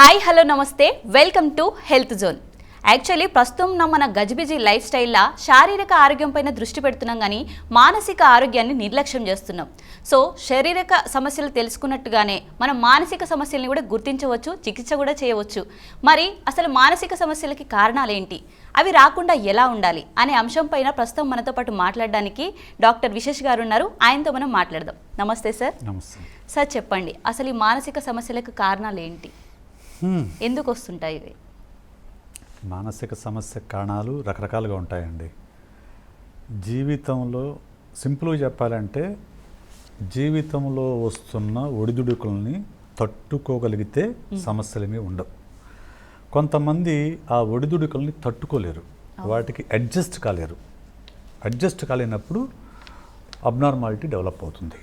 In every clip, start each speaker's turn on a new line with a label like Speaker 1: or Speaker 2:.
Speaker 1: Hi hello నమస్తే. Welcome to health zone. Actually ప్రస్తుతం మన గజిబిజి లైఫ్ స్టైల్లో శారీరక ఆరోగ్యం పైన దృష్టి పెడుతున్నాం కానీ మానసిక ఆరోగ్యాన్ని నిర్లక్ష్యం చేస్తున్నాం. సో శారీరక సమస్యలు తెలుసుకున్నట్టుగానే మనం మానసిక సమస్యల్ని కూడా గుర్తించవచ్చు చికిత్స కూడా చేయవచ్చు. మరి అసలు మానసిక సమస్యలకి కారణాలు ఏంటి అవి రాకుండా ఎలా ఉండాలి? అనే అంశం పైన ప్రస్తుతం మనతో పాటు మాట్లాడడానికి డాక్టర్ విశేష్ గారు ఉన్నారు. ఆయనతో మనం మాట్లాడదాం. నమస్తే సార్.
Speaker 2: నమస్తే.
Speaker 1: సార్ చెప్పండి. అసలు ఈ మానసిక సమస్యలకు కారణాలు ఏంటి. ఎందుకు వస్తుంటాయి ఇవి?
Speaker 2: మానసిక సమస్య కారణాలు రకరకాలుగా ఉంటాయండి. జీవితంలో సింపుల్గా చెప్పాలంటే జీవితంలో వస్తున్న ఒడిదుడుకుల్ని తట్టుకోగలిగితే సమస్యలేమీ ఉండవు. కొంతమంది ఆ ఒడిదుడుకుల్ని తట్టుకోలేరు. వాటికి అడ్జస్ట్ కాలేరు. అడ్జస్ట్ కాలేనప్పుడు అబ్నార్మాలిటీ డెవలప్ అవుతుంది.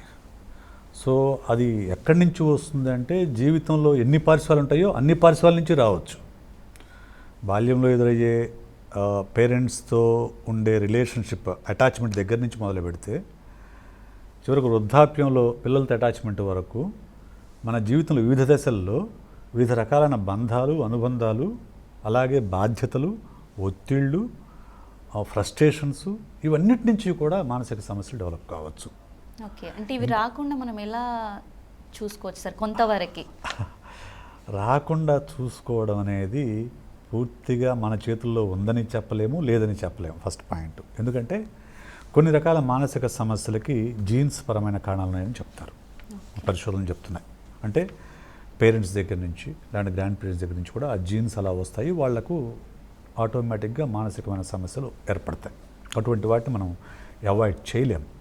Speaker 2: సో అది ఎక్కడి నుంచి వస్తుంది అంటే జీవితంలో ఎన్ని పార్శ్వాలు ఉంటాయో అన్ని పార్శ్వాల నుంచి రావచ్చు. బాల్యంలో ఎదురయ్యే పేరెంట్స్తో ఉండే రిలేషన్షిప్ అటాచ్మెంట్ దగ్గర నుంచి మొదలు పెడితే చివరకు వృద్ధాప్యంలో పిల్లలతో అటాచ్మెంట్ వరకు మన జీవితంలో వివిధ దశల్లో వివిధ రకాలైన బంధాలు అనుబంధాలు అలాగే బాధ్యతలు ఒత్తిళ్ళు ఫ్రస్ట్రేషన్స్ ఇవన్నిటి నుంచి కూడా మానసిక సమస్యలు డెవలప్ కావచ్చు.
Speaker 1: ఓకే. అంటే ఇవి రాకుండా మనం ఎలా చూసుకోవచ్చు సార్? కొంతవరకు.
Speaker 2: రాకుండా చూసుకోవడం అనేది పూర్తిగా మన చేతుల్లో ఉందని చెప్పలేము లేదని చెప్పలేము. ఫస్ట్ పాయింట్ ఎందుకంటే కొన్ని రకాల మానసిక సమస్యలకి జీన్స్ పరమైన కారణాలు ఉన్నాయని చెప్తారు. పరిశోధనలు చెప్తున్నాయి. అంటే పేరెంట్స్ దగ్గర నుంచి లేదంటే గ్రాండ్ పేరెంట్స్ దగ్గర నుంచి కూడా ఆ జీన్స్ అలా వస్తాయి. వాళ్ళకు ఆటోమేటిక్గా మానసికమైన సమస్యలు ఏర్పడతాయి. అటువంటి వాటిని మనం అవాయిడ్ చేయలేము.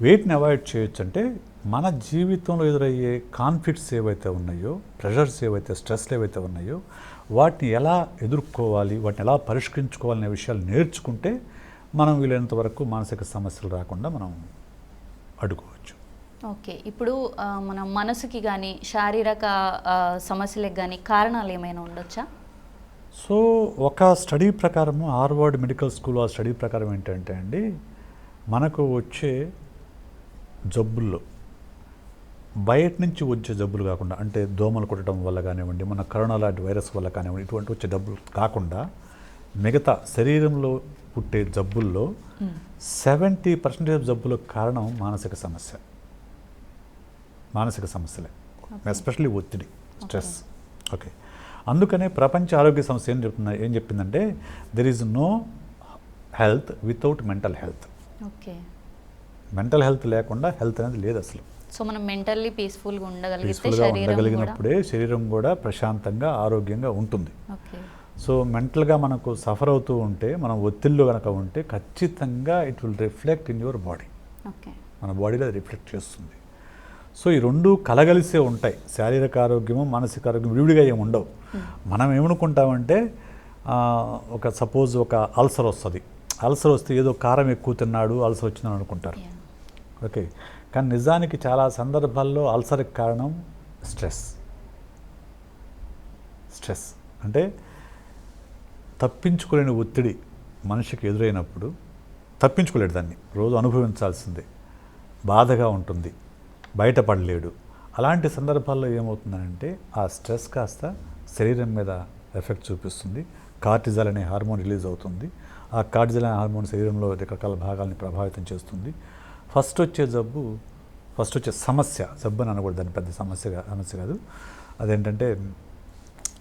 Speaker 2: వేటిని అవాయిడ్ చేయొచ్చు అంటే మన జీవితంలో ఎదురయ్యే కాన్ఫ్లిక్ట్స్ ఏవైతే ఉన్నాయో ప్రెషర్స్ ఏవైతే స్ట్రెస్లు ఏవైతే ఉన్నాయో వాటిని ఎలా ఎదుర్కోవాలి వాటిని ఎలా పరిష్కరించుకోవాలనే విషయాలు నేర్చుకుంటే మనం వీలైనంత వరకు మానసిక సమస్యలు రాకుండా మనం అడ్డుకోవచ్చు.
Speaker 1: ఓకే. ఇప్పుడు మన మనసుకి కానీ శారీరక సమస్యలకు కానీ కారణాలు ఏమైనా ఉండొచ్చా?
Speaker 2: సో ఒక స్టడీ ప్రకారము హార్వర్డ్ మెడికల్ స్కూల్ ఆ స్టడీ ప్రకారం ఏంటంటే అండి మనకు వచ్చే జబ్బుల్లో. బయట నుంచి వచ్చే జబ్బులు కాకుండా అంటే దోమలు కొట్టడం వల్ల కానివ్వండి మన కరోనా లాంటి వైరస్ వల్ల కానివ్వండి ఇటువంటి వచ్చే జబ్బులు కాకుండా మిగతా శరీరంలో పుట్టే జబ్బుల్లో సెవెంటీ పర్సెంటేజ్ జబ్బులకు కారణం మానసిక సమస్య. మానసిక సమస్యలే. ఎస్పెషల్లీ ఒత్తిడి స్ట్రెస్. ఓకే. అందుకనే ప్రపంచ ఆరోగ్య సంస్థ ఏం చెప్తున్నా ఏం చెప్పిందంటే there is no health without mental health
Speaker 1: okay.
Speaker 2: Mental health లేకుండా హెల్త్ అనేది లేదు అసలు.
Speaker 1: సో మనం మెంటల్లీ పీస్ఫుల్గా ఉండగలిగితే
Speaker 2: ఉండగలిగినప్పుడే శరీరం కూడా ప్రశాంతంగా ఆరోగ్యంగా ఉంటుంది. సో మెంటల్గా మనకు సఫర్ అవుతూ ఉంటే మనం ఒత్తిడిలో కనుక ఉంటే ఖచ్చితంగా it will reflect in your body. మన బాడీలో అది రిఫ్లెక్ట్ చేస్తుంది. సో ఈ రెండు కలగలిసే ఉంటాయి. శారీరక ఆరోగ్యము మానసిక ఆరోగ్యం విడివిడిగా ఏమి ఉండవు. మనం ఏమనుకుంటామంటే ఒక సపోజ్ ఒక అల్సర్ వస్తుంది. అల్సర్ వస్తే ఏదో కారం ఎక్కువ తిన్నాడు అల్సర్ వచ్చిందని అనుకుంటారు. ఓకే. కానీ నిజానికి చాలా సందర్భాల్లో అల్సర్కి కారణం స్ట్రెస్. స్ట్రెస్. అంటే తప్పించుకోలేని ఒత్తిడి మనిషికి ఎదురైనప్పుడు తప్పించుకోలేడు దాన్ని. రోజు అనుభవించాల్సిందే. బాధగా ఉంటుంది. బయటపడలేడు. అలాంటి సందర్భాల్లో ఏమవుతుందంటే ఆ స్ట్రెస్ కాస్త శరీరం మీద ఎఫెక్ట్ చూపిస్తుంది. కార్టిజాల్ అనే హార్మోన్ రిలీజ్ అవుతుంది. ఆ కార్టిజాల్ అనే హార్మోన్ శరీరంలో రకరకాల భాగాల్ని ప్రభావితం చేస్తుంది. ఫస్ట్ వచ్చే జబ్బు ఫస్ట్ వచ్చే సమస్య జబ్బు అని అనకూడదు దాని పెద్ద సమస్య సమస్య కాదు. అదేంటంటే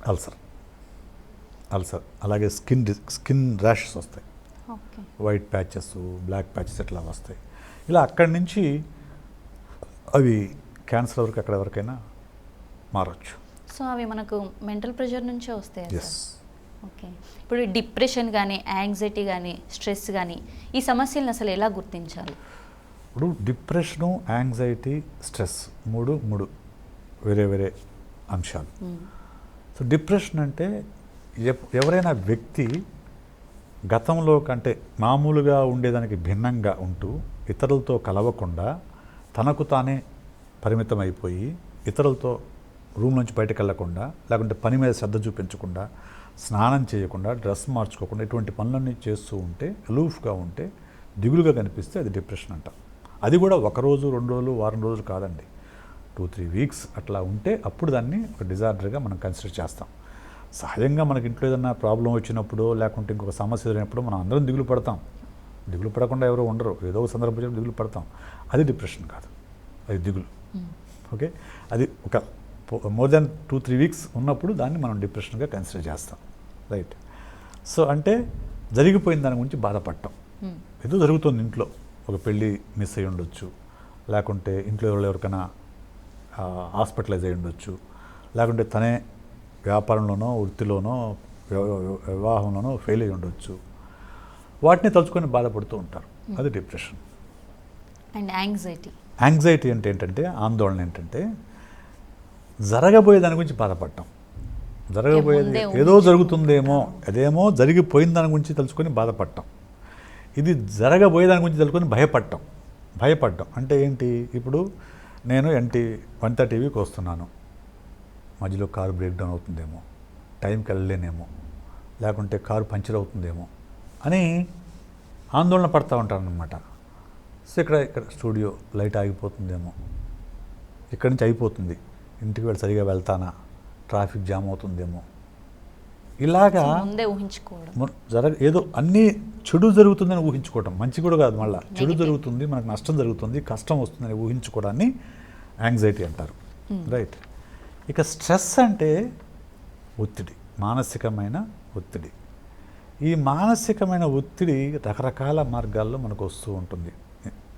Speaker 2: అల్సర్. అల్సర్. అలాగే స్కిన్ స్కిన్ ర్యాషెస్ వస్తాయి. వైట్ ప్యాచెస్ బ్లాక్ ప్యాచెస్ ఇట్లా వస్తాయి. ఇలా అక్కడి నుంచి అవి క్యాన్సర్ వరకు ఎక్కడ వరకైనా మారచ్చు.
Speaker 1: సో అవి మనకు మెంటల్ ప్రెషర్ నుంచే వస్తాయి
Speaker 2: ఎస్
Speaker 1: ఓకే. ఇప్పుడు డిప్రెషన్ కానీ యాంగ్జైటీ కానీ స్ట్రెస్ కానీ ఈ సమస్యలను అసలు ఎలా గుర్తించాలి?
Speaker 2: ఇప్పుడు డిప్రెషను యాంగ్జైటీ స్ట్రెస్ మూడు మూడు వేరే వేరే అంశాలు. సో డిప్రెషన్ అంటే ఎవరైనా వ్యక్తి గతంలో కంటే మామూలుగా ఉండేదానికి భిన్నంగా ఉంటూ ఇతరులతో కలవకుండా తనకు తానే పరిమితం అయిపోయి ఇతరులతో రూమ్ నుంచి బయటకు వెళ్ళకుండా లేకుంటే పని మీద శ్రద్ధ చూపించకుండా స్నానం చేయకుండా డ్రెస్ మార్చుకోకుండా ఇటువంటి పనులన్నీ చేస్తూ ఉంటే అలూఫ్గా ఉంటే దిగులుగా కనిపిస్తే అది డిప్రెషన్ అంట అది కూడా ఒక రోజు రెండు రోజులు వారం రోజులు కాదండి. టూ త్రీ వీక్స్ అట్లా ఉంటే అప్పుడు దాన్ని ఒక డిజార్డర్గా మనం కన్సిడర్ చేస్తాం. సహజంగా మనకి ఇంట్లో ఏదైనా ప్రాబ్లం వచ్చినప్పుడు లేకుంటే ఇంకొక సమస్య ఎదురైనప్పుడు మనం అందరం దిగులు పడతాం. దిగులు పడకుండా ఎవరు ఉండరు. ఏదో ఒక సందర్భం దిగులు పడతాం. అది డిప్రెషన్ కాదు. అది దిగులు. ఓకే అది ఒక more than two three weeks ఉన్నప్పుడు దాన్ని మనం డిప్రెషన్గా కన్సిడర్ చేస్తాం. రైట్ సో అంటే జరిగిపోయిన దాని గురించి బాధపడటం.
Speaker 1: Hmm.
Speaker 2: ఏదో జరుగుతుంది ఇంట్లో. ఒక పెళ్ళి మిస్ అయి ఉండొచ్చు. లేకుంటే ఇంట్లో ఎవరు ఎవరికైనా హాస్పిటలైజ్ అయి ఉండొచ్చు. లేకుంటే తనే వ్యాపారంలోనో వృత్తిలోనో వివా- వివాహంలోనో ఫెయిల్ అయి ఉండొచ్చు. వాటిని తలుచుకొని బాధపడుతూ ఉంటారు. అది డిప్రెషన్
Speaker 1: అండ్ యాంగ్జైటీ
Speaker 2: యాంగ్జైటీ అంటే ఏంటంటే ఆందోళన ఏంటంటే జరగబోయే దాని గురించి బాధపడటం. జరగబోయేది ఏదో జరుగుతుందేమో అదేమో జరిగిపోయిన దాని గురించి తలుచుకొని బాధపడటం. ఇది జరగబోయే దాని గురించి తెలుసుకొని భయపడటం భయపడటం అంటే ఏంటి? ఇప్పుడు నేను ఎన్టీ వన్ టీవీకి వస్తున్నాను. మధ్యలో కారు బ్రేక్ డౌన్ అవుతుందేమో. టైంకి వెళ్ళలేనేమో. లేకుంటే కారు పంచర్ అవుతుందేమో అని ఆందోళన పడతా ఉంటానన్నమాట సో ఇక్కడ ఇక్కడ స్టూడియో లైట్ ఆగిపోతుందేమో. ఇక్కడి నుంచి అయిపోతుంది. ఇంటికి వెళ్ళి సరిగా వెళ్తానా? ట్రాఫిక్ జామ్ అవుతుందేమో? ఇలాగా
Speaker 1: ముందే ఊహించుకోవడం.
Speaker 2: జరగ ఏదో అన్నీ చెడు జరుగుతుందని ఊహించుకోవటం. మంచి కూడా కాదు మళ్ళీ. చెడు. జరుగుతుంది మనకు నష్టం జరుగుతుంది కష్టం వస్తుందని ఊహించుకోవడాన్ని యాంగ్జైటీ అంటారు. రైట్. ఇక స్ట్రెస్ అంటే ఒత్తిడి మానసికమైన ఒత్తిడి. ఈ మానసికమైన ఒత్తిడి రకరకాల మార్గాల్లో మనకు వస్తూ ఉంటుంది.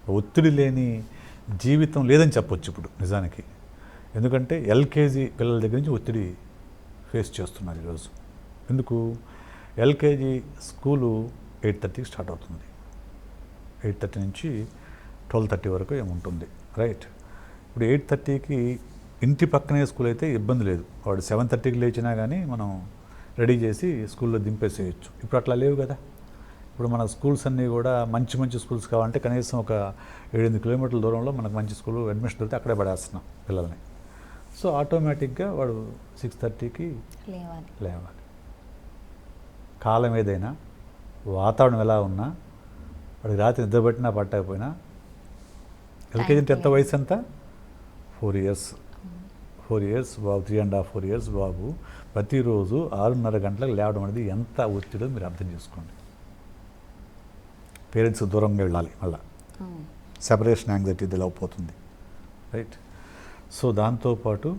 Speaker 2: ఒత్తిడి లేని జీవితం లేదని చెప్పొచ్చు ఇప్పుడు నిజానికి. ఎందుకంటే ఎల్కేజీ పిల్లల దగ్గర నుంచి ఒత్తిడి ఫేస్ చేస్తున్నారు ఈరోజు. ఎందుకు? ఎల్కేజీ స్కూలు ఎయిట్ థర్టీకి స్టార్ట్ అవుతుంది. ఎయిట్ థర్టీ నుంచి ట్వెల్వ్ థర్టీ వరకు ఏముంటుంది? రైట్. ఇప్పుడు ఎయిట్ థర్టీకి ఇంటి పక్కనే స్కూల్ అయితే ఇబ్బంది లేదు. వాడు సెవెన్ థర్టీకి లేచినా కానీ మనం రెడీ చేసి స్కూల్లో దింపేసేయచ్చు. ఇప్పుడు అట్లా లేవు కదా. ఇప్పుడు మన స్కూల్స్ అన్నీ కూడా మంచి మంచి స్కూల్స్ కావాలంటే కనీసం ఒక ఏడెనిమిది కిలోమీటర్ల దూరంలో మనకు మంచి స్కూల్ అడ్మిషన్ దొరికితే అక్కడే పడేస్తున్నాం పిల్లల్ని. సో ఆటోమేటిక్గా వాడు సిక్స్ థర్టీకి
Speaker 1: లేవాలి.
Speaker 2: లేవాలి. కాలం ఏదైనా వాతావరణం ఎలా ఉన్నా వాడికి రాత్రి నిద్రపెట్టినా పట్టకపోయినా ఎల్కేజీ ఎంత వయసు ఎంత? Four years four years Babu three and half four years బాబు. ప్రతిరోజు ఆరున్నర గంటలకు లేవడం అనేది ఎంత ఒత్తిడో మీరు అర్థం చేసుకోండి. పేరెంట్స్ దూరంగా వెళ్ళాలి మళ్ళీ. సెపరేషన్ యాంగ్జైటీ ఇది పోతుంది. రైట్ సో దాంతోపాటు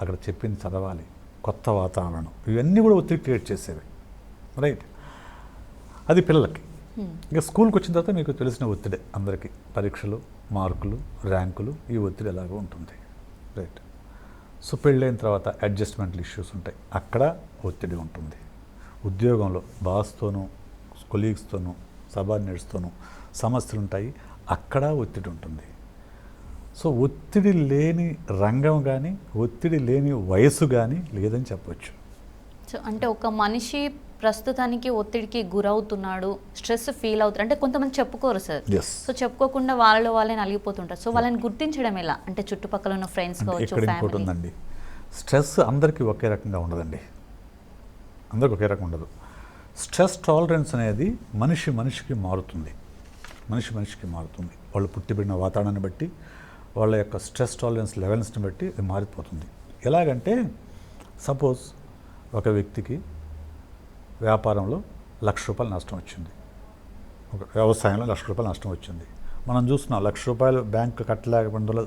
Speaker 2: అక్కడ చెప్పింది చదవాలి. కొత్త వాతావరణం. ఇవన్నీ కూడా ఒత్తిడి క్రియేట్ చేసేవి. రైట్. అది పిల్లలకి.
Speaker 1: Hmm.
Speaker 2: ఇక స్కూల్కి వచ్చిన తర్వాత మీకు తెలిసిన ఒత్తిడే అందరికీ. పరీక్షలు మార్కులు ర్యాంకులు ఈ ఒత్తిడి ఎలాగో ఉంటుంది. రైట్. సో పెళ్ళైన తర్వాత అడ్జస్ట్మెంట్లు ఇష్యూస్ ఉంటాయి. అక్కడ ఒత్తిడి ఉంటుంది. ఉద్యోగంలో బాస్తోనూ కొలీగ్స్తోనూ సబార్డినేట్స్తోనూ సమస్యలు ఉంటాయి అక్కడ ఒత్తిడి ఉంటుంది. సో ఒత్తిడి లేని రంగం కానీ ఒత్తిడి లేని వయసు కానీ లేదని చెప్పొచ్చు.
Speaker 1: సో అంటే ఒక మనిషి ప్రస్తుతానికి ఒత్తిడికి గురవుతున్నాడు స్ట్రెస్ ఫీల్ అవుతారు అంటే కొంతమంది చెప్పుకోరు సార్. సో చెప్పుకోకుండా వాళ్ళలో వాళ్ళే నలిగిపోతుంటారు. సో వాళ్ళని గుర్తించడం ఎలా? అంటే చుట్టుపక్కల ఉన్న ఫ్రెండ్స్ కావచ్చు
Speaker 2: స్ట్రెస్ అందరికీ ఒకే రకంగా ఉండదండి. అందరికి ఒకే రకం ఉండదు. స్ట్రెస్ టాలరెన్స్ అనేది మనిషి మనిషికి మారుతుంది. మనిషి మనిషికి మారుతుంది. వాళ్ళు పుట్టిబడిన వాతావరణాన్ని బట్టి వాళ్ళ యొక్క స్ట్రెస్ టాలరెన్స్ లెవెల్స్ని బట్టి అది మారిపోతుంది. ఎలాగంటే సపోజ్ ఒక వ్యక్తికి వ్యాపారంలో లక్ష రూపాయలు నష్టం వచ్చింది. ఒక వ్యవసాయంలో లక్ష రూపాయలు నష్టం వచ్చింది. మనం చూస్తున్నాం లక్ష రూపాయలు బ్యాంక్ కట్టలేకపోవడం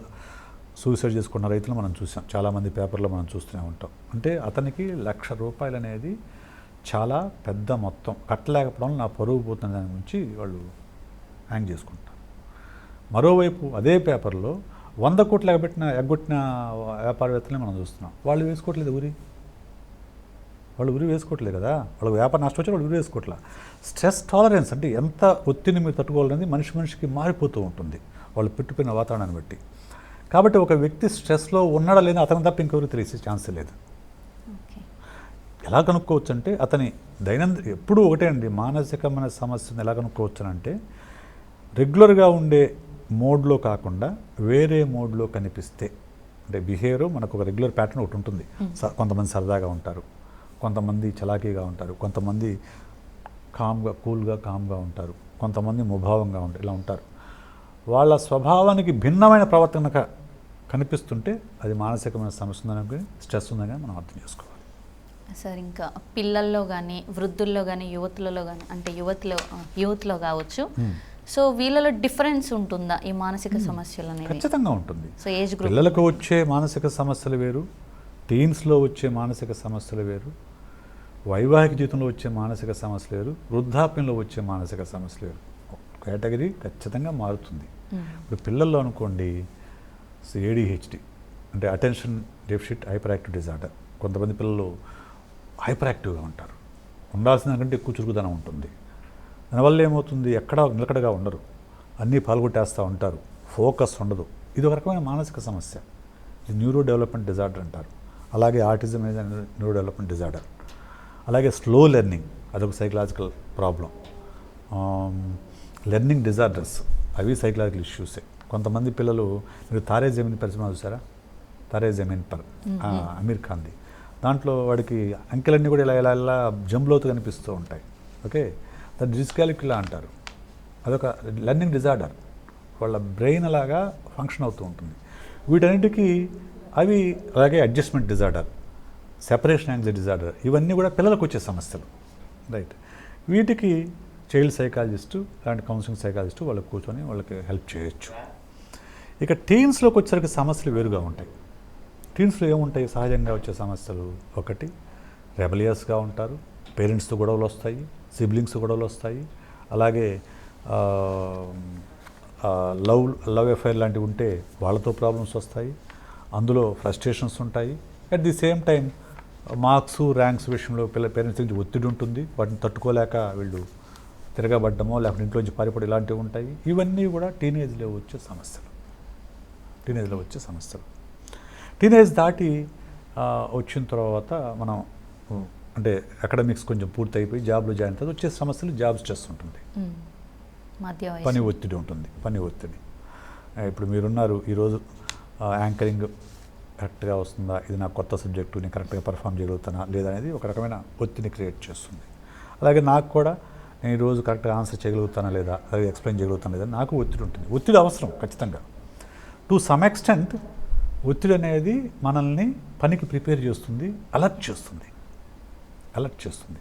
Speaker 2: సూసైడ్ చేసుకున్న రైతులు మనం చూసాం. చాలామంది పేపర్లో మనం చూస్తూనే ఉంటాం. అంటే అతనికి లక్ష రూపాయలు అనేది చాలా పెద్ద మొత్తం. కట్టలేకపోవడం నా పరువు పోతున్న దాని గురించి వాళ్ళు హ్యాంగ్ చేసుకుంటారు. మరోవైపు అదే పేపర్లో వంద కోట్లు ఎగబెట్టిన ఎగ్గొట్టిన వ్యాపారవేత్తలే మనం చూస్తున్నాం. వాళ్ళు వేసుకోవట్లేదు ఊరి. వాళ్ళు ఉరి వేసుకోవట్లేదు కదా. వాళ్ళకి వ్యాపారం నష్టం వచ్చి వాళ్ళు ఉరి వేసుకోవట్లే. స్ట్రెస్ టాలరెన్స్ అంటే ఎంత ఒత్తిడిని మీరు తట్టుకోవాలనేది మనిషి మనిషికి మారిపోతూ ఉంటుంది. వాళ్ళు పెట్టుకున్న వాతావరణాన్ని బట్టి. కాబట్టి ఒక వ్యక్తి స్ట్రెస్లో ఉన్నాడా లేదా అతను తప్ప ఇంకెవరు తెలిసే ఛాన్స్ లేదు. ఎలా కనుక్కోవచ్చు అంటే అతని దైనందిన ఎప్పుడూ ఒకటే అండి మానసికమైన సమస్యను ఎలా కనుక్కోవచ్చు అంటే రెగ్యులర్గా ఉండే మోడ్లో కాకుండా వేరే మోడ్లో కనిపిస్తే అంటే బిహేవియర్ మనకు ఒక రెగ్యులర్ ప్యాటర్న్ ఒకటి ఉంటుంది. స- కొంతమంది సరదాగా ఉంటారు. కొంతమంది చలాకీగా ఉంటారు కొంతమంది కామ్గా కూల్గా కామ్గా ఉంటారు కొంతమంది ముభావంగా ఉంటారు ఇలా ఉంటారు. వాళ్ళ స్వభావానికి భిన్నమైన ప్రవర్తన కనిపిస్తుంటే అది మానసికమైన సమస్య ఉందని స్ట్రెస్ ఉందని మనం అర్థం చేసుకోవాలి.
Speaker 1: సార్ ఇంకా పిల్లల్లో కానీ వృద్ధుల్లో కానీ యువతులలో కానీ అంటే యువతిలో యూత్లో కావచ్చు. సో వీళ్ళలో డిఫరెన్స్ ఉంటుందా ఈ మానసిక సమస్యలు అనేవి?
Speaker 2: ఖచ్చితంగా ఉంటుంది.
Speaker 1: సో ఏజ్ గ్రూప్
Speaker 2: పిల్లలకు వచ్చే మానసిక సమస్యలు వేరు టీన్స్లో వచ్చే మానసిక సమస్యలు వేరు వైవాహిక జీవితంలో వచ్చే మానసిక సమస్యలు వేరు వృద్ధాప్యంలో వచ్చే మానసిక సమస్యలు వేరు కేటగిరీ ఖచ్చితంగా మారుతుంది. ఇప్పుడు పిల్లల్లో అనుకోండి ఏడిహెచ్డి అంటే attention deficit hyperactive disorder. కొంతమంది పిల్లలు హైపర్ యాక్టివ్గా ఉంటారు. ఉండాల్సిన దానికంటే ఎక్కువ చురుకుదనం ఉంటుంది. దానివల్ల ఏమవుతుంది? ఎక్కడ నిలకడగా ఉండరు. అన్నీ పాల్గొట్టేస్తూ ఉంటారు. ఫోకస్ ఉండదు. ఇది ఒక రకమైన మానసిక సమస్య. ఇది న్యూరో డెవలప్మెంట్ డిజార్డర్ అంటారు. అలాగే ఆటిజం అనేది న్యూరో డెవలప్మెంట్ డిజార్డర్. అలాగే స్లో లెర్నింగ్ అదొక సైకలాజికల్ ప్రాబ్లం లెర్నింగ్ డిజార్డర్స్ అవి సైకలాజికల్ ఇష్యూసే కొంతమంది పిల్లలు మీరు తారే జమీన్ పరిశ్రమ చూసారా? తారే జమీన్ పర్ అమీర్ ఖాన్ది. దాంట్లో వాడికి అంకెలన్నీ కూడా ఇలా ఇలా ఇలా జంబ్లోతు కనిపిస్తూ ఉంటాయి. ఓకే? దాన్ని డిస్కాలిక్యులా అంటారు. అదొక లెర్నింగ్ డిజార్డర్ వాళ్ళ బ్రెయిన్ అలాగా ఫంక్షన్ అవుతూ ఉంటుంది. వీటన్నిటికీ అవి అలాగే adjustment disorder separation anxiety disorder ఇవన్నీ కూడా పిల్లలకు వచ్చే సమస్యలు. రైట్ వీటికి చైల్డ్ సైకాలజిస్టు అలాంటి కౌన్సిలింగ్ సైకాలజిస్టు వాళ్ళకి కూర్చొని వాళ్ళకి హెల్ప్ చేయొచ్చు. ఇక టీన్స్లోకి వచ్చేసరికి సమస్యలు వేరుగా ఉంటాయి. టీన్స్లో ఏముంటాయి? సహజంగా వచ్చే సమస్యలు ఒకటి రెబలియస్గా ఉంటారు. పేరెంట్స్తో గొడవలు వస్తాయి. సిబ్లింగ్స్ గొడవలు వస్తాయి. అలాగే లవ్ లవ్ ఎఫైర్ లాంటివి ఉంటే వాళ్ళతో ప్రాబ్లమ్స్ వస్తాయి. అందులో ఫ్రస్ట్రేషన్స్ ఉంటాయి. At the same time marks ranks విషయంలో పిల్ల పేరెంట్స్ నుంచి ఒత్తిడి ఉంటుంది. వాటిని తట్టుకోలేక వీళ్ళు తిరగబడ్డమో లేకపోతే ఇంట్లోంచి పారిపోవడం ఇలాంటివి ఉంటాయి. ఇవన్నీ కూడా టీనేజ్లో వచ్చే సమస్యలు. టీనేజ్లో వచ్చే సమస్యలు. టీనేజ్ దాటి వచ్చిన తర్వాత మనం అంటే అకాడమిక్స్ కొంచెం పూర్తి అయిపోయి జాబ్లో జాయిన్ తర్వాత వచ్చే సమస్యలు జాబ్ స్ట్రెస్ ఉంటుంది. పని ఒత్తిడి ఉంటుంది. పని ఒత్తిడి. ఇప్పుడు మీరున్నారు ఈరోజు యాంకరింగ్ కరెక్ట్గా వస్తుందా? ఇది నా కొత్త సబ్జెక్టు నేను కరెక్ట్గా పర్ఫామ్ చేయగలుగుతానా? లేదా అనేది ఒక రకమైన ఒత్తిడిని క్రియేట్ చేస్తుంది. అలాగే నాకు కూడా నేను ఈరోజు కరెక్ట్గా ఆన్సర్ చేయగలుగుతానా లేదా? అది ఎక్స్ప్లెయిన్ చేయగలుగుతానా లేదా? నాకు ఒత్తిడి ఉంటుంది. ఒత్తిడి అవసరం ఖచ్చితంగా. టు సమ్ ఎక్స్టెంట్ ఒత్తిడి అనేది మనల్ని పనికి ప్రిపేర్ చేస్తుంది అలర్ట్ చేస్తుంది. అలర్ట్ చేస్తుంది.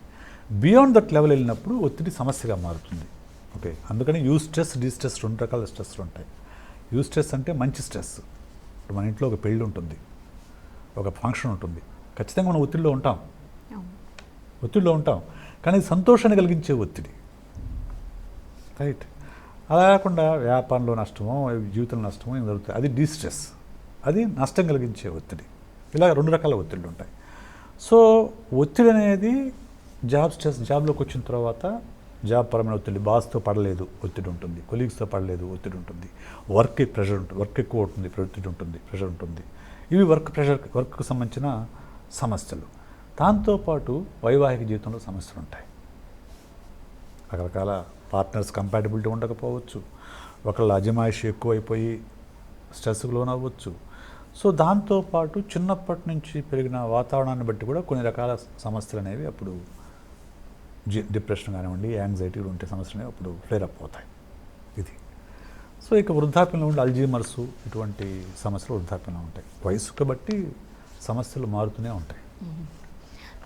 Speaker 2: బియాండ్ దట్ లెవెల్ వెళ్ళినప్పుడు ఒత్తిడి సమస్యగా మారుతుంది. ఓకే. అందుకని యూ స్ట్రెస్ డీ స్ట్రెస్ రెండు రకాల స్ట్రెస్లు ఉంటాయి. యూ స్ట్రెస్ అంటే మంచి స్ట్రెస్. ఇప్పుడు మన ఇంట్లో ఒక పెళ్ళి ఉంటుంది. ఒక ఫంక్షన్ ఉంటుంది. ఖచ్చితంగా మనం ఒత్తిడిలో ఉంటాం. ఒత్తిడిలో ఉంటాం. కానీ సంతోషాన్ని కలిగించే ఒత్తిడి. రైట్. అలా కాకుండా వ్యాపారంలో నష్టమో జీవితంలో నష్టమో ఏం జరుగుతుంది అది డిస్ట్రెస్. అది నష్టం కలిగించే ఒత్తిడి. ఇలా రెండు రకాల ఒత్తిళ్ళు ఉంటాయి. సో ఒత్తిడి అనేది జాబ్ స్ట్రెస్ జాబ్లోకి వచ్చిన తర్వాత జాబ్ పరమైన ఒత్తిడి బాస్తో పడలేదు ఒత్తిడి ఉంటుంది. కొలీగ్స్తో పడలేదు ఒత్తిడి ఉంటుంది. వర్క్ ప్రెషర్ ఉంటుంది వర్క్ ఎక్కువ ఉంటుంది ఒత్తిడి ఉంటుంది ప్రెషర్ ఉంటుంది. ఇవి వర్క్ ప్రెషర్ వర్క్కు సంబంధించిన సమస్యలు. దాంతోపాటు వైవాహిక జీవితంలో సమస్యలు ఉంటాయి. రకరకాల పార్ట్నర్స్ కంపాటబిలిటీ ఉండకపోవచ్చు. ఒకళ్ళ అజమాయిషి ఎక్కువైపోయి స్ట్రెస్కు లోనవ్వచ్చు. సో దాంతోపాటు చిన్నప్పటి నుంచి పెరిగిన వాతావరణాన్ని బట్టి కూడా కొన్ని రకాల సమస్యలు అనేవి అప్పుడు డిప్రెషన్ కానివ్వండి యాంగ్జైటీ ఉంటే సమస్యలు అప్పుడు ఫ్లేర్ అప్ అవుతాయి. ఇది. సో ఇక వృద్ధాప్యంలో ఉండే అల్జీమర్స్ ఇటువంటి సమస్యలు వృద్ధాప్యంలో ఉంటాయి. వయసుకు బట్టి సమస్యలు మారుతూనే ఉంటాయి.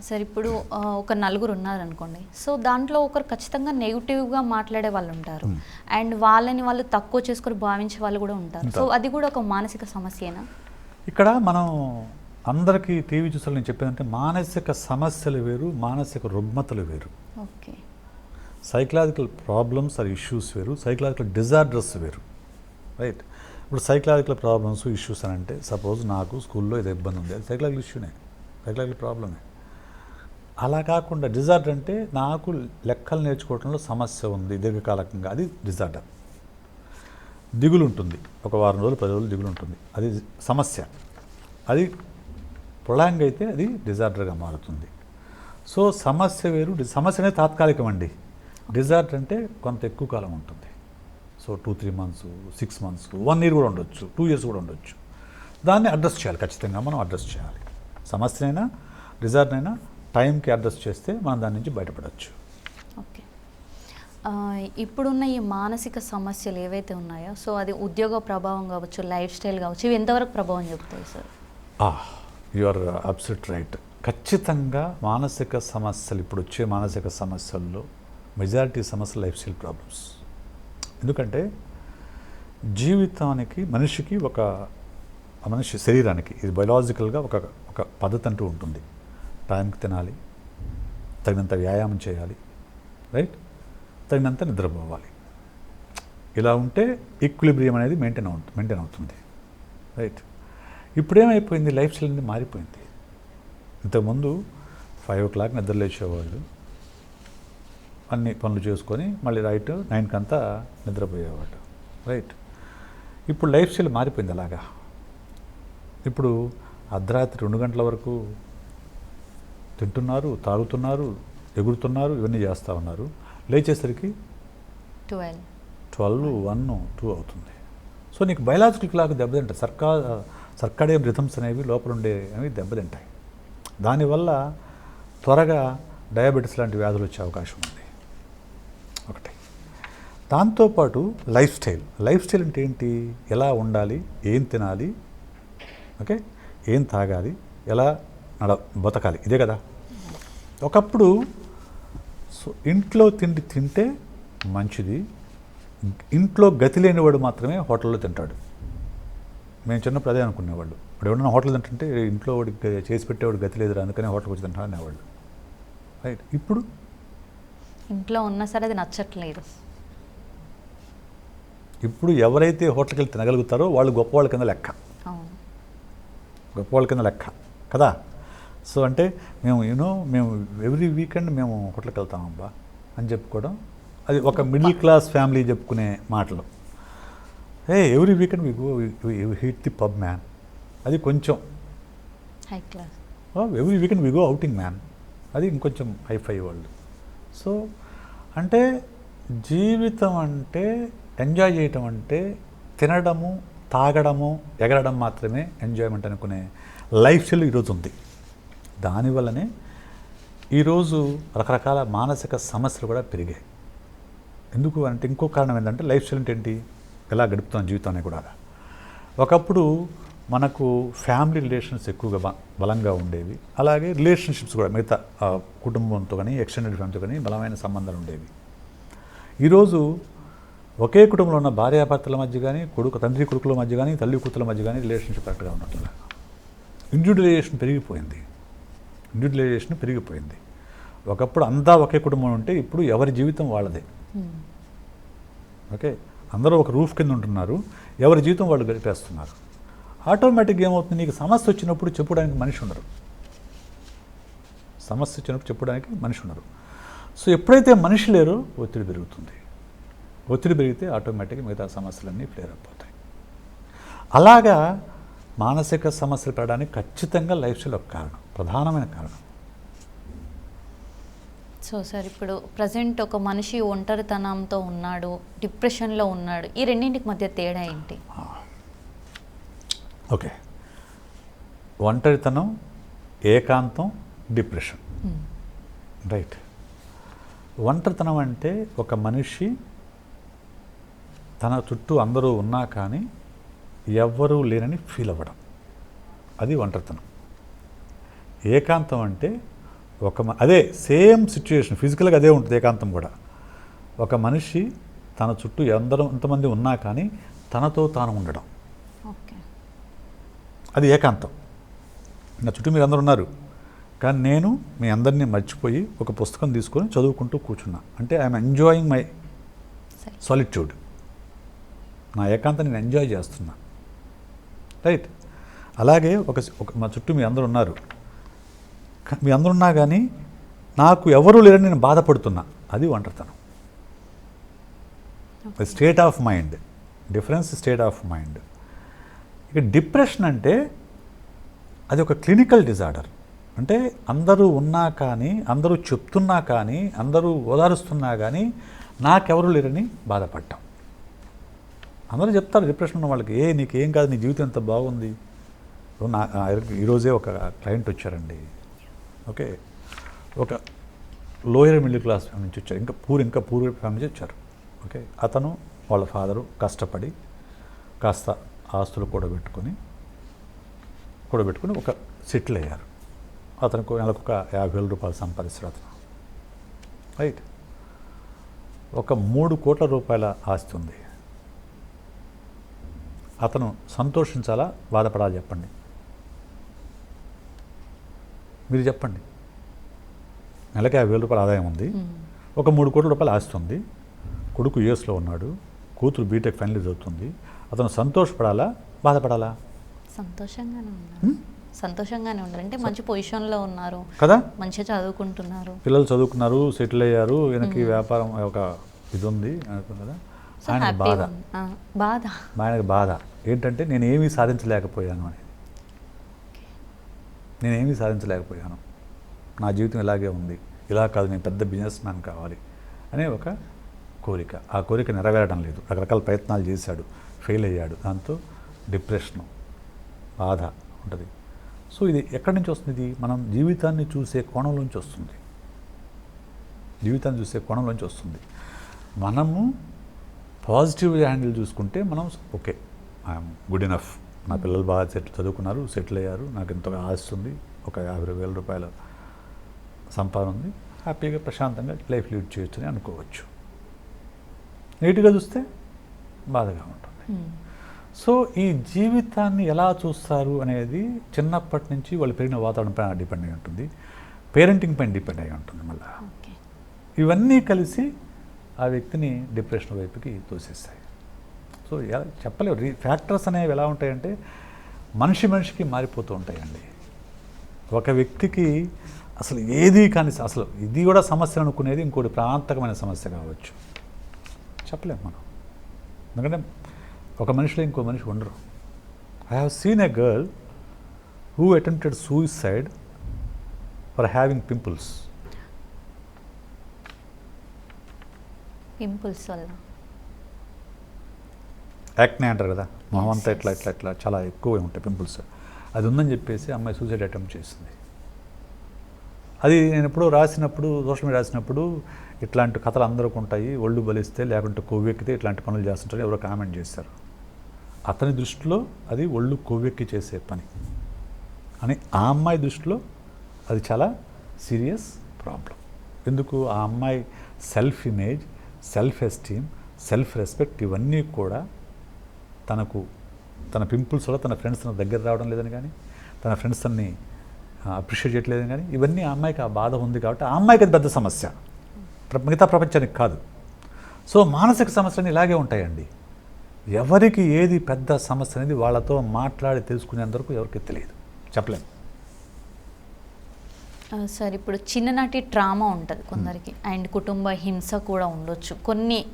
Speaker 1: సార్ ఇప్పుడు ఒక నలుగురు ఉన్నారనుకోండి. సో దాంట్లో ఒకరు ఖచ్చితంగా నెగిటివ్గా మాట్లాడే వాళ్ళు ఉంటారు. అండ్ వాళ్ళని వాళ్ళు తక్కువ చేసుకొని భావించే వాళ్ళు కూడా ఉంటారు. సో. అది కూడా ఒక మానసిక సమస్యేనా?
Speaker 2: ఇక్కడ మనం అందరికీ టీవీ చూసారు నేను చెప్పేదంటే మానసిక సమస్యలు వేరు మానసిక రుగ్మతలు వేరు.
Speaker 1: Okay.
Speaker 2: Psychological problems or issues వేరు సైకలాజికల్ డిజార్డర్స్ వేరు. రైట్ ఇప్పుడు సైకలాజికల్ ప్రాబ్లమ్స్ ఇష్యూస్ అని అంటే సపోజ్ నాకు స్కూల్లో ఏదో ఇబ్బంది ఉంది అది సైకలాజికల్ ఇష్యూనే సైకలాజికల్ ప్రాబ్లమే అలా కాకుండా డిజార్డర్ అంటే నాకు లెక్కలు నేర్చుకోవడంలో సమస్య ఉంది దీర్ఘకాలకంగా అది డిజార్డర్ దిగులు ఉంటుంది ఒక వారం రోజులు పది రోజులు దిగులు ఉంటుంది అది సమస్య. అది ప్రొలాంగ్ అయితే అది డిజార్డర్గా మారుతుంది. సో సమస్య వేరు సమస్య అనేది తాత్కాలికం అండి డిజార్డర్ అంటే కొంత ఎక్కువ కాలం ఉంటుంది. So two three months six months one year కూడా ఉండొచ్చు టూ ఇయర్స్ కూడా ఉండొచ్చు. దాన్ని అడ్రస్ చేయాలి ఖచ్చితంగా మనం అడ్రస్ చేయాలి. సమస్యనైనా అయినా టైంకి అడ్రస్ చేస్తే మనం దాని నుంచి బయటపడవచ్చు
Speaker 1: ఓకే. ఇప్పుడున్న ఈ మానసిక సమస్యలు ఏవైతే ఉన్నాయో సో అది ఉద్యోగ ప్రభావం కావచ్చు లైఫ్ స్టైల్ కావచ్చు ఇవి ఎంతవరకు ప్రభావం చెప్తాయి sir?
Speaker 2: You are upset right. ఖచ్చితంగా మానసిక సమస్యలు ఇప్పుడు వచ్చే మానసిక సమస్యల్లో మెజారిటీ సమస్యలు లైఫ్ స్టైల్ ప్రాబ్లమ్స్. ఎందుకంటే జీవితానికి మనిషికి ఒక మనిషి శరీరానికి ఇది బయలాజికల్గా ఒక ఒక పద్ధతి అంటూ ఉంటుంది. టైంకి తినాలి తగినంత వ్యాయామం చేయాలి రైట్? తగినంత నిద్రపోవాలి. ఇలా ఉంటే ఈక్విలిబ్రియం అనేది మెయింటైన్ అవుతుంది మెయింటైన్ అవుతుంది రైట్? ఇప్పుడు ఏమైపోయింది లైఫ్ స్టైల్ అనేది మారిపోయింది. ఇంతకుముందు ఫైవ్ ఓ క్లాక్ నిద్ర లేచేవాళ్ళు. అన్ని పనులు చేసుకొని మళ్ళీ రైట్ నైన్కి అంతా నిద్రపోయేవాళ్ళు. రైట్. ఇప్పుడు లైఫ్ స్టైల్ మారిపోయింది అలాగా. ఇప్పుడు అర్ధరాత్రి రెండు గంటల వరకు తింటున్నారు తాగుతున్నారు ఎగురుతున్నారు ఇవన్నీ చేస్తూ ఉన్నారు. లేచేసరికి
Speaker 1: ట్వెల్వ్.
Speaker 2: ట్వెల్వ్ వన్ టూ అవుతుంది. సో నీకు బయలాజికల్ క్లాక్ దెబ్బతింటాయి సర్కా సర్కాడియం రిథమ్స్ అనేవి లోపల ఉండే అవి దెబ్బతింటాయి. దానివల్ల త్వరగా డయాబెటీస్ లాంటి వ్యాధులు వచ్చే అవకాశం ఉంది. ఒకటి. దాంతోపాటు లైఫ్ స్టైల్. లైఫ్ స్టైల్ అంటే ఏంటి? ఎలా ఉండాలి? ఏం తినాలి? ఓకే? ఏం తాగాలి? ఎలా నడ బతకాలి? ఇదే కదా. ఒకప్పుడు సో ఇంట్లో తిండి తింటే మంచిది. ఇంట్లో గతి లేనివాడు మాత్రమే హోటల్లో తింటాడు. మేము చిన్నప్పుడు అదే అనుకునేవాళ్ళు. ఇప్పుడు ఎవరైనా హోటల్ తింటుంటే ఇంట్లో వాడికి చేసి పెట్టేవాడు గతి లేదురా అందుకనే హోటల్కి వచ్చి తింటాడు అనేవాళ్ళు. రైట్. ఇప్పుడు?
Speaker 1: ఇంట్లో ఉన్నా సరే అది నచ్చట్లేదు.
Speaker 2: ఇప్పుడు ఎవరైతే హోటల్కి వెళ్ళి తినగలుగుతారో వాళ్ళు గొప్పవాళ్ళ కింద లెక్క. గొప్పవాళ్ళ కింద లెక్క. కదా? సో అంటే మేము యూనో మేము ఎవ్రీ వీకెండ్ మేము హోటల్కి వెళ్తామబ్బా అని చెప్పుకోవడం అది ఒక మిడిల్ క్లాస్ ఫ్యామిలీ చెప్పుకునే మాటలు. A every weekend we go hit the pub man అది కొంచెం.
Speaker 1: High class
Speaker 2: every weekend we go outing man అది ఇంకొంచెం హైఫై వరల్డ్. సో అంటే జీవితం అంటే ఎంజాయ్ చేయటం అంటే తినడము తాగడము ఎగరడం మాత్రమే ఎంజాయ్మెంట్ అనుకునే లైఫ్ స్టైల్ ఈరోజు ఉంది. దానివల్లనే ఈరోజు రకరకాల మానసిక సమస్యలు కూడా పెరిగాయి. ఎందుకు అంటే ఇంకో కారణం ఏంటంటే లైఫ్ స్టైల్ అంటే ఏంటి? ఎలా గడుపుతాం జీవితాన్ని కూడా. ఒకప్పుడు మనకు ఫ్యామిలీ రిలేషన్స్ ఎక్కువగా బలంగా ఉండేవి. అలాగే రిలేషన్షిప్స్ కూడా మిగతా కుటుంబంతో కానీ ఎక్స్టెండెడ్ ఫ్యామిలీతో కానీ బలమైన సంబంధాలు ఉండేవి. ఈరోజు ఒకే కుటుంబంలో ఉన్న భార్యాభర్తల మధ్య కానీ కొడుకు తండ్రి కొడుకుల మధ్య కానీ తల్లి కూతుల మధ్య కానీ రిలేషన్షిప్ కరెక్ట్గా ఉన్నట్ల ఇండివిజువలైజేషన్ పెరిగిపోయింది. ఇండివిజువలైజేషన్ పెరిగిపోయింది. ఒకప్పుడు అంతా ఒకే కుటుంబం ఉంటే ఇప్పుడు ఎవరి జీవితం వాళ్ళదే. ఓకే? అందరూ ఒక రూఫ్ కింద ఉంటున్నారు. ఎవరి జీవితం వాళ్ళు గడిపేస్తున్నారు. ఆటోమేటిక్గా ఏమవుతుంది? నీకు సమస్య వచ్చినప్పుడు చెప్పడానికి మనిషి ఉండరు. సమస్య వచ్చినప్పుడు చెప్పడానికి మనిషి ఉండరు. సో ఎప్పుడైతే మనిషి లేరో ఒత్తిడి పెరుగుతుంది. ఒత్తిడి పెరిగితే ఆటోమేటిక్గా మిగతా సమస్యలన్నీ ఫ్లేర్ అయిపోతాయి. అలాగా మానసిక సమస్యలు పెరగడానికి ఖచ్చితంగా లైఫ్ స్టైల్ ఒక కారణం ప్రధానమైన కారణం.
Speaker 1: సో సార్ ఇప్పుడు ప్రజెంట్ ఒక మనిషి ఒంటరితనంతో ఉన్నాడు డిప్రెషన్లో ఉన్నాడు. ఈ రెండింటికి మధ్య తేడా ఏంటి?
Speaker 2: ఓకే. ఒంటరితనం ఏకాంతం డిప్రెషన్. రైట్. ఒంటరితనం అంటే ఒక మనిషి తన చుట్టూ అందరూ ఉన్నా కానీ ఎవ్వరూ లేరని ఫీల్ అవ్వడం. అది ఒంటరితనం. ఏకాంతం అంటే ఒక అదే సేమ్ సిచ్యుయేషన్ ఫిజికల్గా అదే ఉంటుంది ఏకాంతం కూడా. ఒక మనిషి తన చుట్టూ ఎందరూ ఎంతమంది ఉన్నా కానీ తనతో తాను ఉండడం.
Speaker 1: ఓకే.
Speaker 2: అది ఏకాంతం. నా చుట్టూ మీరు అందరు ఉన్నారు. కానీ నేను మీ అందరినీ మర్చిపోయి ఒక పుస్తకం తీసుకొని చదువుకుంటూ కూర్చున్నా. అంటే ఐఎమ్ ఎంజాయింగ్ మై సాలిట్యూడ్. నా ఏకాంతం నేను ఎంజాయ్ చేస్తున్నా. రైట్. అలాగే ఒక మా చుట్టూ మీ అందరు ఉన్నారు. మీ అందరు ఉన్నా కానీ నాకు ఎవరూ లేరని నేను బాధపడుతున్నా. అది ఒంటరితనం. State of mind difference state of mind ఇక డిప్రెషన్ అంటే అది ఒక క్లినికల్ డిజార్డర్. అంటే అందరూ ఉన్నా కానీ అందరూ చెప్తున్నా కానీ అందరూ ఓదారుస్తున్నా కానీ నాకెవరు లేరని బాధపడ్డాం. అందరూ చెప్తారు డిప్రెషన్ ఉన్న వాళ్ళకి ఏ నీకేం కాదు నీ జీవితం ఎంత బాగుంది? నా ఈరోజే ఒక క్లయింట్ వచ్చారండి. ఓకే. ఒక లోయర్ మిడిల్ క్లాస్ ఫ్యామిలీ నుంచి వచ్చారు. ఇంకా పూర్ ఇంకా పూర్ ఫ్యామిలీ నుంచి వచ్చారు. ఓకే. అతను వాళ్ళ ఫాదరు కష్టపడి కాస్త ఆస్తులు కూడబెట్టుకొని కూడబెట్టుకొని ఒక సెటిల్ అయ్యారు. అతనికి నెలకు ఒక యాభై వేల రూపాయలు సంపాదిస్తారు అతను. రైట్. ఒక మూడు కోట్ల రూపాయల ఆస్తి ఉంది. అతను సంతోషించాలా? బాధపడాలి చెప్పండి. మీరు చెప్పండి. నెలకి యాభై వేల రూపాయల ఆదాయం ఉంది. ఒక మూడు కోట్ల రూపాయలు ఆస్తి ఉంది కొడుకు యుఎస్లో ఉన్నాడు. కూతురు బీటెక్ ఫైనల్ చదువుతుంది. అతను సంతోషపడాలా? బాధపడాలా?
Speaker 1: సంతోషంగానే ఉన్నారు సంతోషంగానే ఉన్నారు అంటే మంచి పొజిషన్లో ఉన్నారు.
Speaker 2: కదా?
Speaker 1: మంచిగా చదువుకుంటున్నారు.
Speaker 2: పిల్లలు చదువుకున్నారు సెటిల్ అయ్యారు. ఈయనకి వ్యాపారం ఒక ఇది ఉంది కదా.
Speaker 1: సో
Speaker 2: ఆయన
Speaker 1: హ్యాపీ
Speaker 2: బాధ.
Speaker 1: బాధ.
Speaker 2: ఆయనకి బాధ. ఏంటంటే నేను ఏమీ సాధించలేకపోయాను అని. నేనేమీ సాధించలేకపోయాను. నా జీవితం ఇలాగే ఉంది. ఇలా కాదు నేను పెద్ద బిజినెస్ మ్యాన్ కావాలి అనే ఒక కోరిక. ఆ కోరిక నెరవేరడం లేదు. రకరకాల ప్రయత్నాలు చేశాడు. ఫెయిల్ అయ్యాడు. దాంతో డిప్రెషను బాధ ఉంటుంది. సో ఇది ఎక్కడి నుంచి వస్తుంది? ఇది మనం జీవితాన్ని చూసే కోణంలోంచి వస్తుంది. జీవితాన్ని చూసే కోణంలోంచి వస్తుంది. మనము పాజిటివ్ హ్యాండిల్ చూసుకుంటే మనం ఓకే ఐఎమ్ గుడ్ ఇనఫ్ నా పిల్లలు బాగా సెటిల్ చదువుకున్నారు సెటిల్ అయ్యారు. నాకు ఇంతగా ఆస్తి ఉంది. ఒక యాభై వేల రూపాయల సంపాదన ఉంది. హ్యాపీగా ప్రశాంతంగా లైఫ్ లీడ్ చేయొచ్చు అని అనుకోవచ్చు. నీట్గా చూస్తే బాధగా ఉంటుంది. సో ఈ జీవితాన్ని ఎలా చూస్తారు అనేది చిన్నప్పటి నుంచి వాళ్ళు పెరిగిన వాతావరణం పైన డిపెండ్ అయి ఉంటుంది. పేరెంటింగ్ పైన డిపెండ్ అయి ఉంటుంది మళ్ళీ. ఇవన్నీ కలిసి ఆ వ్యక్తిని డిప్రెషన్ వైపుకి తోసేస్తాయి. సో చెప్పలేవు. రీ ఫ్యాక్టర్స్ అనేవి ఎలా ఉంటాయంటే మనిషి మనిషికి మారిపోతూ ఉంటాయండి. ఒక వ్యక్తికి అసలు ఏది కానీ అసలు ఇది కూడా సమస్య అనుకునేది ఇంకోటి ప్రాంతకమైన సమస్య కావచ్చు. చెప్పలేము మనం. ఎందుకంటే ఒక మనిషిలో ఇంకో మనిషి ఉండరు. I have seen a girl who attempted suicide for having pimples
Speaker 1: pimples వల్ల.
Speaker 2: యాక్నే అంటారు కదా? మొహం అంతా ఇట్లా ఇట్లా ఇట్లా చాలా ఎక్కువ ఉంటాయి పింపుల్స్. అది ఉందని చెప్పేసి అమ్మాయి సూసైడ్ అటెంప్ట్ చేసింది. అది నేను ఎప్పుడో రాసినప్పుడు సోషల్ మీడియా రాసినప్పుడు ఇట్లాంటి కథలు అందరికి ఉంటాయి. ఒళ్ళు బలిస్తే లేకుంటే కొవ్వెక్కితే ఇట్లాంటి పనులు చేస్తుంటారు. ఎవరో కామెంట్ చేశారు అతని దృష్టిలో అది ఒళ్ళు కొవ్వెక్కి చేసే పని. అని ఆ అమ్మాయి దృష్టిలో అది చాలా సీరియస్ ప్రాబ్లం ఎందుకు? ఆ అమ్మాయి self image self esteem self respect ఇవన్నీ కూడా తనకు తన పింపుల్స్ వల్ల తన ఫ్రెండ్స్ తన దగ్గర రావడం లేదని కానీ తన ఫ్రెండ్స్ తనని అప్రిషియేట్ చేయట్లేదని కానీ ఇవన్నీ ఆ అమ్మాయికి ఆ బాధ ఉంది కాబట్టి ఆ అమ్మాయికి అది పెద్ద సమస్య. మిగతా ప్రపంచానికి కాదు. సో మానసిక సమస్యలు ఇలాగే ఉంటాయండి. ఎవరికి ఏది పెద్ద సమస్య అనేది వాళ్ళతో మాట్లాడి తెలుసుకునేంత వరకు ఎవరికి తెలియదు. చెప్పలేము
Speaker 1: సార్ ఇప్పుడు చిన్ననాటి ట్రామా ఉంటుంది కొందరికి. అండ్ కుటుంబ హింస కూడా ఉండొచ్చు. కొన్ని.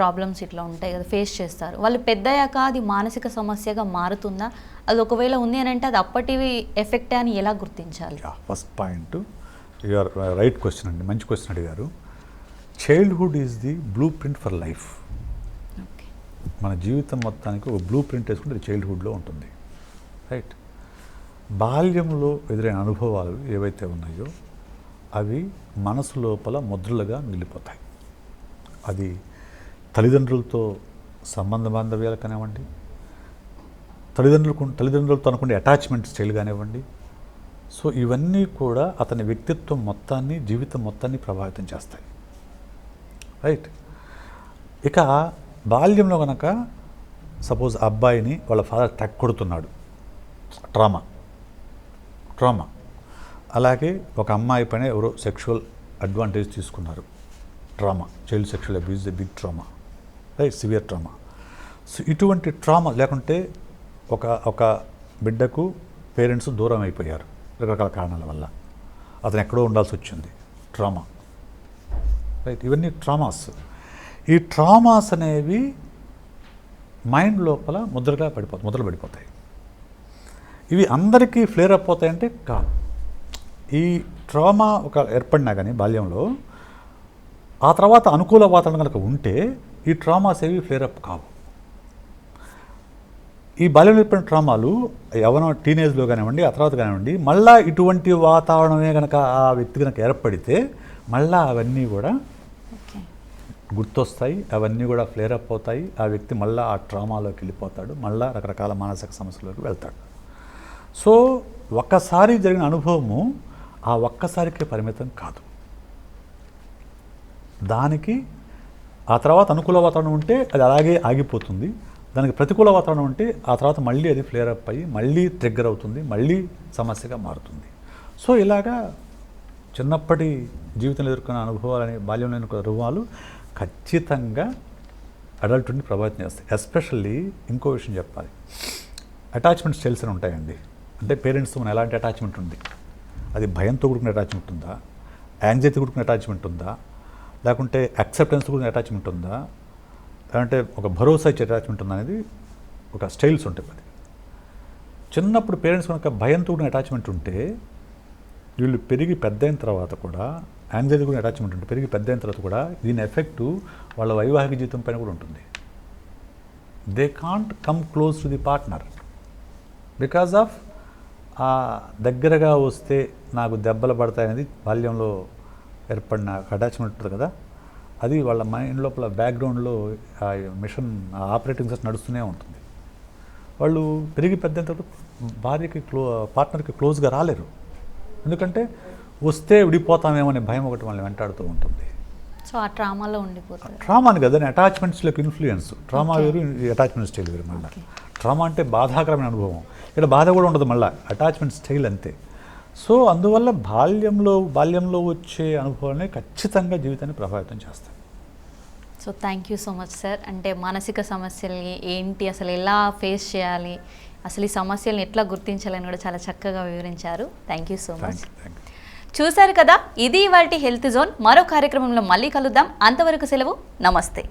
Speaker 1: ప్రాబ్లమ్స్ ఇట్లా ఉంటాయి కదా ఫేస్ చేస్తారు. వాళ్ళు పెద్దయ్యాక అది మానసిక సమస్యగా మారుతుందా? అది ఒకవేళ ఉంది అని అంటే అది అప్పటివి ఎఫెక్ట్ అని ఎలా గుర్తించాలి?
Speaker 2: First point you're right question అండి. మంచి క్వశ్చన్ అడిగారు. Childhood is the blue print for life
Speaker 1: okay
Speaker 2: మన జీవితం మొత్తానికి ఒక బ్లూ ప్రింట్ వేసుకుంటే అది చైల్డ్హుడ్లో ఉంటుంది. రైట్ బాల్యంలో ఎదురైన అనుభవాలు ఏవైతే ఉన్నాయో అవి మనసు లోపల ముద్రలుగా మిగిలిపోతాయి అది తల్లిదండ్రులతో సంబంధ బాంధవ్యాలు కానివ్వండి తల్లిదండ్రులకు తల్లిదండ్రులతో అనుకునే అటాచ్మెంట్ స్టైల్ కానివ్వండి సో ఇవన్నీ కూడా అతని వ్యక్తిత్వం మొత్తాన్ని జీవితం మొత్తాన్ని ప్రభావితం చేస్తాయి. రైట్ ఇక బాల్యంలో కనుక సపోజ్ అబ్బాయిని వాళ్ళ ఫాదర్ టక్ కొడుతున్నాడు. ట్రామా ట్రామా అలాగే ఒక అమ్మాయి పైన ఎవరో సెక్షువల్ అడ్వాంటేజ్ తీసుకున్నారు. Trauma child sexual abuse the big trauma right severe trauma so ఇటువంటి ట్రామా లేకుంటే ఒక ఒక బిడ్డకు పేరెంట్స్ దూరం అయిపోయారు రకరకాల కారణాల వల్ల. అతను ఎక్కడో ఉండాల్సి వచ్చింది. ట్రామా రైట్ ఇవన్నీ ట్రామాస్ ఈ ట్రామాస్ అనేవి మైండ్ లోపల ముద్రగా పడిపోతాయి ముద్రలు పడిపోతాయి. ఇవి అందరికీ ఫ్లేర్ అప్ అవుతాయంటే కాదు. ఈ ట్రామా ఒక ఏర్పడినా కానీ బాల్యంలో ఆ తర్వాత అనుకూల వాతావరణం కనుక ఉంటే ఈ ట్రామాస్ ఏవి ఫ్లేర్ అప్ కావు. ఈ బాల్యంలో ఏర్పడిన ట్రామాలు యవన టీనేజ్లో కానివ్వండి ఆ తర్వాత కానివ్వండి మళ్ళా ఇటువంటి వాతావరణమే కనుక ఆ వ్యక్తి కనుక ఏర్పడితే మళ్ళా అవన్నీ కూడా గుర్తొస్తాయి అవన్నీ కూడా ఫ్లేర్ అప్ అవుతాయి ఆ వ్యక్తి మళ్ళీ ఆ ట్రామాలోకి వెళ్ళిపోతాడు మళ్ళీ రకరకాల మానసిక సమస్యల్లోకి వెళ్తాడు. సో ఒక్కసారి జరిగిన అనుభవము ఆ ఒక్కసారికే పరిమితం కాదు. దానికి ఆ తర్వాత అనుకూల వాతావరణం ఉంటే అది అలాగే ఆగిపోతుంది. దానికి ప్రతికూల వాతావరణం ఉంటే ఆ తర్వాత మళ్ళీ అది ఫ్లేర్ అప్ అయ్యి మళ్ళీ ట్రిగ్గర్ అవుతుంది మళ్ళీ సమస్యగా మారుతుంది. సో ఇలాగా చిన్నప్పటి జీవితంలో ఎదుర్కొన్న అనుభవాలని బాల్యంలో ఎదుర్కొన్న అనుభవాలు ఖచ్చితంగా అడల్ట్ని ప్రభావితం చేస్తాయి. ఎస్పెషల్లీ ఇంకో విషయం చెప్పాలి. అటాచ్మెంట్ స్టైల్స్ అని ఉంటాయండి. అంటే పేరెంట్స్తో మన ఎలాంటి అటాచ్మెంట్ ఉంది? అది భయంతో కూడుకున్న అటాచ్మెంట్ ఉందా? యాంగ్జైటీ కూడుకున్న అటాచ్మెంట్ ఉందా? లేకుంటే అక్సెప్టెన్స్ కూడా అటాచ్మెంట్ ఉందా? లేదంటే ఒక భరోసా ఇచ్చే అటాచ్మెంట్ ఉందా అనేది ఒక స్టైల్స్ ఉంటాయి అది చిన్నప్పుడు పేరెంట్స్ కనుక భయంతో కూడిన అటాచ్మెంట్ ఉంటే వీళ్ళు పెరిగి పెద్ద అయిన తర్వాత కూడా యాంగ్జైటీ కూడా అటాచ్మెంట్ ఉంటుంది. పెరిగి పెద్ద అయిన తర్వాత కూడా దీని ఎఫెక్టు వాళ్ళ వైవాహిక జీవితం పైన కూడా ఉంటుంది. They can't come close to the partner because of ఆ దగ్గరగా వస్తే నాకు దెబ్బలు పడతాయనేది బాల్యంలో ఏర్పడిన అటాచ్మెంట్ ఉంటుంది కదా అది వాళ్ళ మైండ్ లోపల బ్యాక్గ్రౌండ్లో ఆ మిషన్ ఆపరేటింగ్ సిస్టమ్ నడుస్తూనే ఉంటుంది. వాళ్ళు పెరిగి పెద్ద భార్యకి క్లో పార్ట్నర్కి క్లోజ్గా రాలేరు. ఎందుకంటే వస్తే విడిపోతామేమో అనే భయం ఒకటి వాళ్ళని వెంటాడుతూ ఉంటుంది.
Speaker 1: సో ఆ ట్రామాలో ఉండిపోతారు.
Speaker 2: ట్రామాని కదా అటాచ్మెంట్స్లోకి ఇన్ఫ్లుయెన్స్. ట్రామా. వేరు అటాచ్మెంట్ స్టైల్ వేరు మళ్ళీ. ట్రామా అంటే బాధాకరమైన అనుభవం. ఇక్కడ బాధ కూడా ఉండదు మళ్ళీ. అటాచ్మెంట్ స్టైల్ అంతే. సో అందువల్ల బాల్యంలో బాల్యంలో వచ్చే అనుభవాలనే ఖచ్చితంగా జీవితాన్ని ప్రభావితం చేస్తాయి.
Speaker 1: So thank you so much sir అంటే మానసిక సమస్యల్ని ఏంటి అసలు ఎలా ఫేస్ చేయాలి అసలు ఈ సమస్యల్ని ఎట్లా గుర్తించాలని కూడా చాలా చక్కగా వివరించారు. థ్యాంక్ యూ సో మచ్ చూశారు కదా? ఇది ఇవాళ హెల్త్ జోన్ మరో కార్యక్రమంలో మళ్ళీ కలుద్దాం. అంతవరకు సెలవు. నమస్తే.